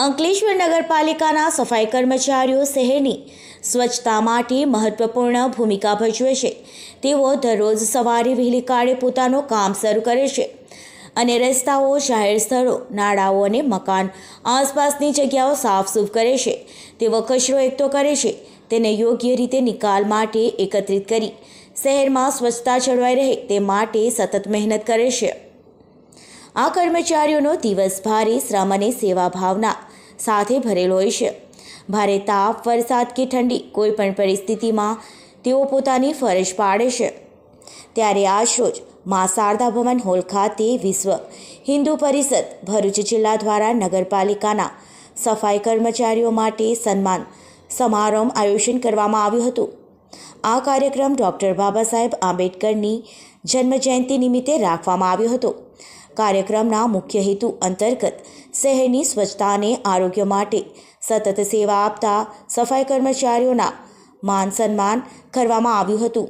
અંકલેશ્વર નગરપાલિકાના સફાઈ કર્મચારીઓ શહેરની સ્વચ્છતા માટે મહત્વપૂર્ણ ભૂમિકા ભજવે છે. તેઓ દરરોજ સવારે વહેલી કાળે પોતાનું કામ શરૂ કરે છે અને રસ્તાઓ, જાહેર સ્થળો, નાળાઓ અને મકાન આસપાસની જગ્યાઓ સાફસૂફ કરે છે. તેઓ કચરો એકઠો કરે છે. તેને યોગ્ય રીતે નિકાલ માટે એકત્રિત કરી શહેરમાં સ્વચ્છતા જળવાઈ રહે તે માટે સતત મહેનત કરે છે. આ કર્મચારીઓનો દિવસ ભારે શ્રમ અને સેવા ભાવના સાથે ભરેલો હોય છે ભારે તાપ, વરસાદ કે ઠંડી કોઈ પણ પરિસ્થિતિમાં તેઓ પોતાની ફરજ પાડે છે. ત્યારે આજરોજ મા શારદા ભવન હોલ ખાતે વિશ્વ હિન્દુ પરિષદ ભરૂચ જિલ્લા દ્વારા નગરપાલિકાના સફાઈ કર્મચારીઓ માટે સન્માન સમારંભ આયોજન કરવામાં આવ્યું હતું. આ કાર્યક્રમ ડૉક્ટર બાબા સાહેબ આંબેડકરની જન્મજયંતિ નિમિત્તે રાખવામાં આવ્યો હતો. કાર્યક્રમના મુખ્ય હેતુ અંતર્ગત શહેરની સ્વચ્છતા અને આરોગ્ય માટે સતત સેવા આપતા સફાઈ કર્મચારીઓના માન સન્માન કરવામાં આવ્યું હતું.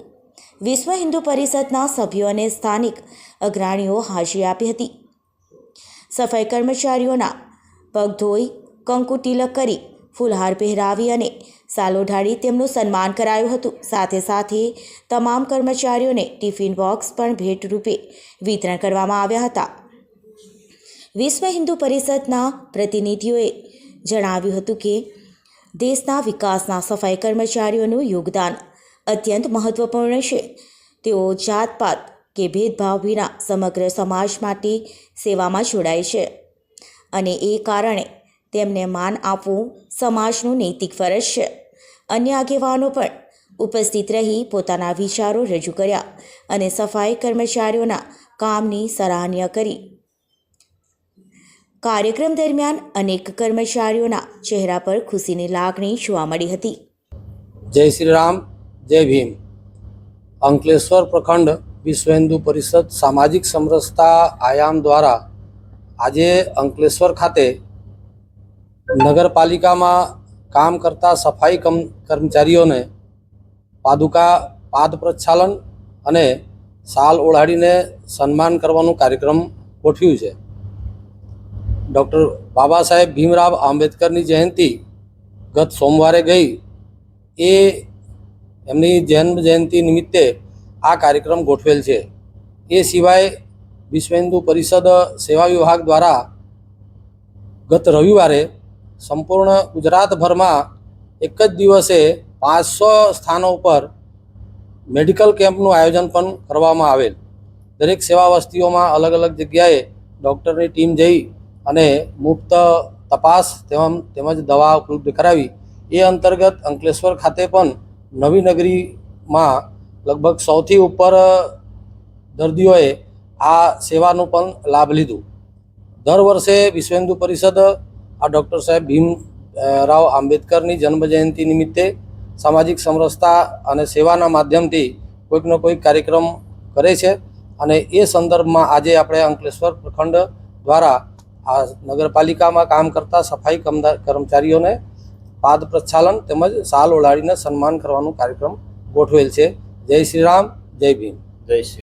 વિશ્વ હિન્દુ પરિષદના સભ્યો અને સ્થાનિક અગ્રણીઓ હાજરી આપી હતી. સફાઈ કર્મચારીઓના પગ ધોઈ કંકુ તિલક કરી ફૂલહાર પહેરાવી અને સાલો ઢાળી તેમનું સન્માન કરાયું હતું. સાથે સાથે તમામ કર્મચારીઓને ટિફિન બોક્સ પણ ભેટ રૂપે વિતરણ કરવામાં આવ્યા હતા. વિશ્વ હિન્દુ પરિષદના પ્રતિનિધિઓએ જણાવ્યું હતું કે, દેશના વિકાસના સફાઈ કર્મચારીઓનું યોગદાન અત્યંત મહત્વપૂર્ણ છે. તેઓ જાતપાત કે ભેદભાવ વિના સમગ્ર સમાજ માટે સેવામાં જોડાય છે. અને એ કારણે તેમને માન આપવું સમાજનું નૈતિક ફરજ છે. અન્ય આગેવાનો પણ ઉપસ્થિત રહી પોતાના વિચારો રજૂ કર્યા અને સફાઈ કર્મચારીઓના કામની સરાહનીય કરી. કાર્યક્રમ દરમિયાન અનેક કર્મચારીઓના ચહેરા પર ખુશીની લાગણી જોવા મળી હતી. જય શ્રી રામ, જય ભીમ. અંકલેશ્વર પ્રખંડ વિશ્વ હિન્દુ પરિષદ સામાજિક સમરસતા આયામ દ્વારા આજે અંકલેશ્વર ખાતે નગરપાલિકામાં કામ કરતા સફાઈ કર્મચારીઓને પાદુકા, પાદ પ્રક્ષાલન અને સાલ ઓઢાડીને સન્માન કરવાનું કાર્યક્રમ ગોઠવ્યું છે. ડૉક્ટર બાબા સાહેબ ભીમરાવ આંબેડકરની જયંતિ ગત સોમવારે ગઈ. એ એમની જન્મ જયંતિ નિમિત્તે આ કાર્યક્રમ ગોઠવેલ છે. એ સિવાય વિશ્વ હિન્દુ પરિષદ સેવા વિભાગ દ્વારા ગત રવિવારે સંપૂર્ણ ગુજરાતભરમાં એક જ દિવસે પાંચસો સ્થાનો ઉપર મેડિકલ કેમ્પનું આયોજન પણ કરવામાં આવેલ. દરેક સેવા વસ્તીઓમાં અલગ અલગ જગ્યાએ ડૉક્ટરની ટીમ જઈ અને મુક્ત તપાસ તેમ તેમજ દવા ઉપલબ્ધ કરાવી. એ અંતર્ગત અંકલેશ્વર ખાતે પણ નવી નગરીમાં લગભગ સૌથી ઉપર દર્દીઓએ આ સેવાનું પણ લાભ લીધું. દર વર્ષે વિશ્વ હિન્દુ પરિષદ આ ડૉક્ટર સાહેબ ભીમ રાવ આંબેડકરની જન્મજયંતિ નિમિત્તે સામાજિક સમરસતા અને સેવાના માધ્યમથી કોઈકનો કોઈક કાર્યક્રમ કરે છે અને એ સંદર્ભમાં આજે આપણે અંકલેશ્વર પ્રખંડ દ્વારા આ નગરપાલિકામાં કામ કરતા સફાઈ કર્મચારીઓને પાદ પ્રક્ષાલન તેમજ સાલ ઓળાડીને સન્માન કરવાનો કાર્યક્રમ ગોઠવેલ છે. જય શ્રી રામ, જય ભીમ. જય શ્રી